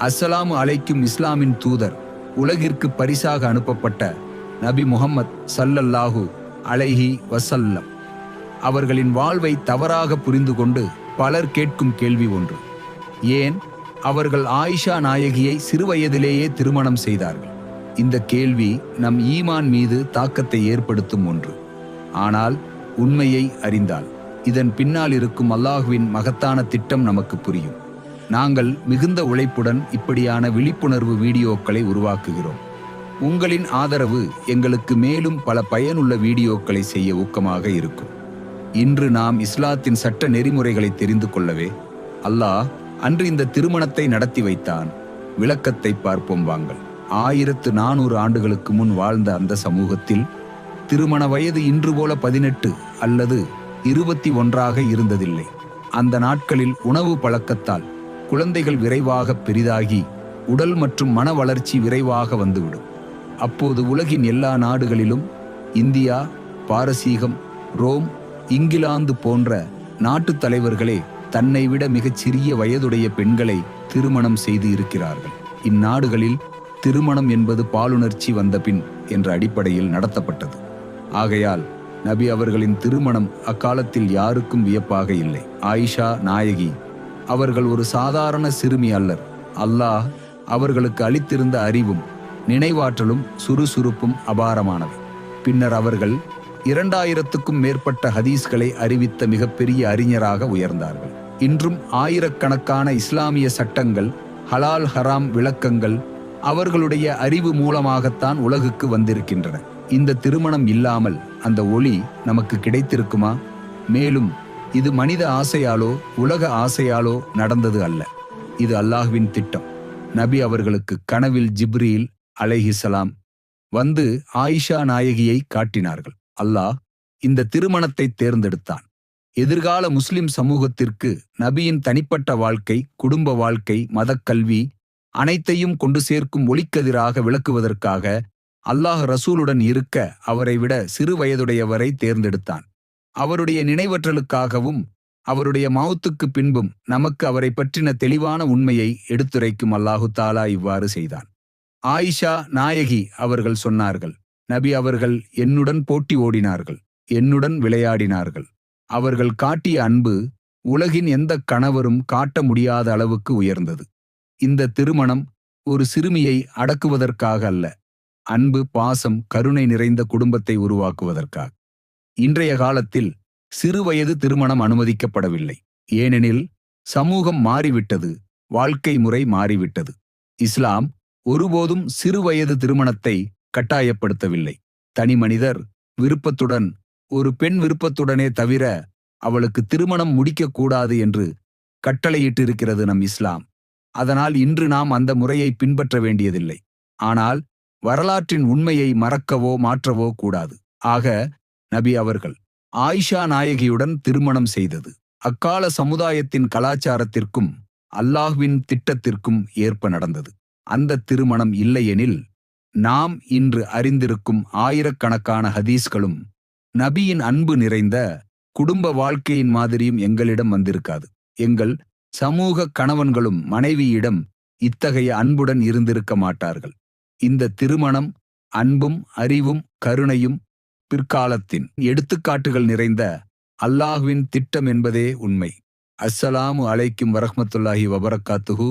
அஸ்ஸலாமு அலைக்கும் இஸ்லாமின் தூதர் உலகிற்கு பரிசாக அனுப்பப்பட்ட நபி முகம்மத் சல்லல்லாஹு அலைஹி வசல்லம் அவர்களின் வாழ்வை தவறாக புரிந்து கொண்டு பலர் கேட்கும் கேள்வி ஒன்று. ஏன்? அவர்கள் ஆயிஷா நாயகியை சிறுவயதிலேயே திருமணம் செய்தார்கள். இந்த கேள்வி நம் ஈமான் மீது தாக்கத்தை ஏற்படுத்தும் ஒன்று. ஆனால் உண்மையை அறிந்தால் இதன் பின்னால் இருக்கும் அல்லாஹுவின் மகத்தான திட்டம் நமக்கு புரியும். நாங்கள் மிகுந்த உழைப்புடன் இப்படியான விழிப்புணர்வு வீடியோக்களை உருவாக்குகிறோம். உங்களின் ஆதரவு எங்களுக்கு மேலும் பல பயனுள்ள வீடியோக்களை செய்ய ஊக்கமாக இருக்கும். இன்று நாம் இஸ்லாத்தின் சட்ட நெறிமுறைகளை தெரிந்து கொள்ளவே அல்லாஹ் அன்று இந்த திருமணத்தை நடத்தி வைத்தான். விளக்கத்தை பார்ப்போம் வாங்கள். ஆயிரத்து நானூறு ஆண்டுகளுக்கு முன் வாழ்ந்த அந்த சமூகத்தில் திருமண வயது இன்று போல பதினெட்டு அல்லது இருபத்தி ஒன்றாக இருந்ததில்லை. அந்த நாட்களில் உணவு பழக்கத்தால் குழந்தைகள் விரைவாக பெரிதாகி உடல் மற்றும் மன வளர்ச்சி விரைவாக வந்துவிடும். அப்போது உலகின் எல்லா நாடுகளிலும் இந்தியா பாரசீகம் ரோம் இங்கிலாந்து போன்ற நாட்டுத் தலைவர்களே தன்னை விட மிகச் சிறிய வயதுடைய பெண்களை திருமணம் செய்து இருக்கிறார்கள். இந்நாடுகளில் திருமணம் என்பது பாலுணர்ச்சி வந்த பின் என்ற அடிப்படையில் நடத்தப்பட்டது. ஆகையால் நபி அவர்களின் திருமணம் அக்காலத்தில் யாருக்கும் வியப்பாக இல்லை. ஆயிஷா நாயகி அவர்கள் ஒரு சாதாரண சிறுமி அல்லர். அல்லாஹ் அவர்களுக்கு அளித்திருந்த அறிவும் நினைவாற்றலும் சுறுசுறுப்பும் அபாரமானவை. பின்னர் அவர்கள் இரண்டாயிரத்துக்கும் மேற்பட்ட ஹதீஸ்களை அறிவித்த மிகப்பெரிய அறிஞராக உயர்ந்தார்கள். இன்றும் ஆயிரக்கணக்கான இஸ்லாமிய சட்டங்கள் ஹலால் ஹராம் விளக்கங்கள் அவர்களுடைய அறிவு மூலமாகத்தான் உலகுக்கு வந்திருக்கின்றன. இந்த திருமணம் இல்லாமல் அந்த ஒளி நமக்கு கிடைத்திருக்குமா? மேலும் இது மனித ஆசையாலோ உலக ஆசையாலோ நடந்தது அல்ல. இது அல்லாஹ்வின் திட்டம். நபி அவர்களுக்கு கனவில் ஜிப்ரீல் அலைஹிசலாம் வந்து ஆயிஷா நாயகியை காட்டினார்கள். அல்லாஹ் இந்த திருமணத்தை தேர்ந்தெடுத்தான். எதிர்கால முஸ்லிம் சமூகத்திற்கு நபியின் தனிப்பட்ட வாழ்க்கை குடும்ப வாழ்க்கை மதக்கல்வி அனைத்தையும் கொண்டு சேர்க்கும் ஒளிக்கதிராக விளக்குவதற்காக அல்லாஹ் ரசூலுடன் இருக்க அவரை விட சிறு வயதுடையவரை தேர்ந்தெடுத்தான். அவருடைய நினைவற்றலுக்காகவும் அவருடைய மவுத்துக்கு பின்பும் நமக்கு அவரை பற்றின தெளிவான உண்மையை எடுத்துரைக்கும் அல்லாஹு தாலா இவ்வாறு செய்தான். ஆயிஷா நாயகி அவர்கள் சொன்னார்கள் நபி அவர்கள் என்னுடன் போட்டி ஓடினார்கள் என்னுடன் விளையாடினார்கள். அவர்கள் காட்டிய அன்பு உலகின் எந்த கணவரும் காட்ட முடியாத அளவுக்கு உயர்ந்தது. இந்த திருமணம் ஒரு சிறுமியை அடக்குவதற்காக அல்ல அன்பு பாசம் கருணை நிறைந்த குடும்பத்தை உருவாக்குவதற்காக. இன்றைய காலத்தில் சிறுவயது திருமணம் அனுமதிக்கப்படவில்லை. ஏனெனில் சமூகம் மாறிவிட்டது வாழ்க்கை முறை மாறிவிட்டது. இஸ்லாம் ஒருபோதும் சிறுவயது திருமணத்தை கட்டாயப்படுத்தவில்லை. தனிமனிதர் விருப்பத்துடன் ஒரு பெண் விருப்பத்துடனே தவிர அவளுக்கு திருமணம் முடிக்கக்கூடாது என்று கட்டளையிட்டிருக்கிறது நம் இஸ்லாம். அதனால் இன்று நாம் அந்த முறையை பின்பற்ற வேண்டியதில்லை. ஆனால் வரலாற்றின் உண்மையை மறக்கவோ மாற்றவோ கூடாது. ஆக நபி அவர்கள் ஆயிஷா நாயகியுடன் திருமணம் செய்தது. அக்கால சமுதாயத்தின் கலாச்சாரத்திற்கும் அல்லாஹ்வின் திட்டத்திற்கும் ஏற்ப நடந்தது. அந்த திருமணம் இல்லையெனில் நாம் இன்று அறிந்திருக்கும் ஆயிரக்கணக்கான ஹதீஸ்களும் நபியின் அன்பு நிறைந்த குடும்ப வாழ்க்கையின் மாதிரியும் எங்களிடம் வந்திருக்காது. எங்கள் சமூக கணவன்களும் மனைவியிடம் இத்தகைய அன்புடன் இருந்திருக்க மாட்டார்கள். இந்த திருமணம் அன்பும் அறிவும் கருணையும் பிற்காலத்தின் எடுத்துக்காட்டுகள் நிறைந்த அல்லாஹ்வின் திட்டம் என்பதே உண்மை. அஸ்ஸலாமு அலைக்கும் வரஹமத்துல்லாஹி வபரக்காத்துஹு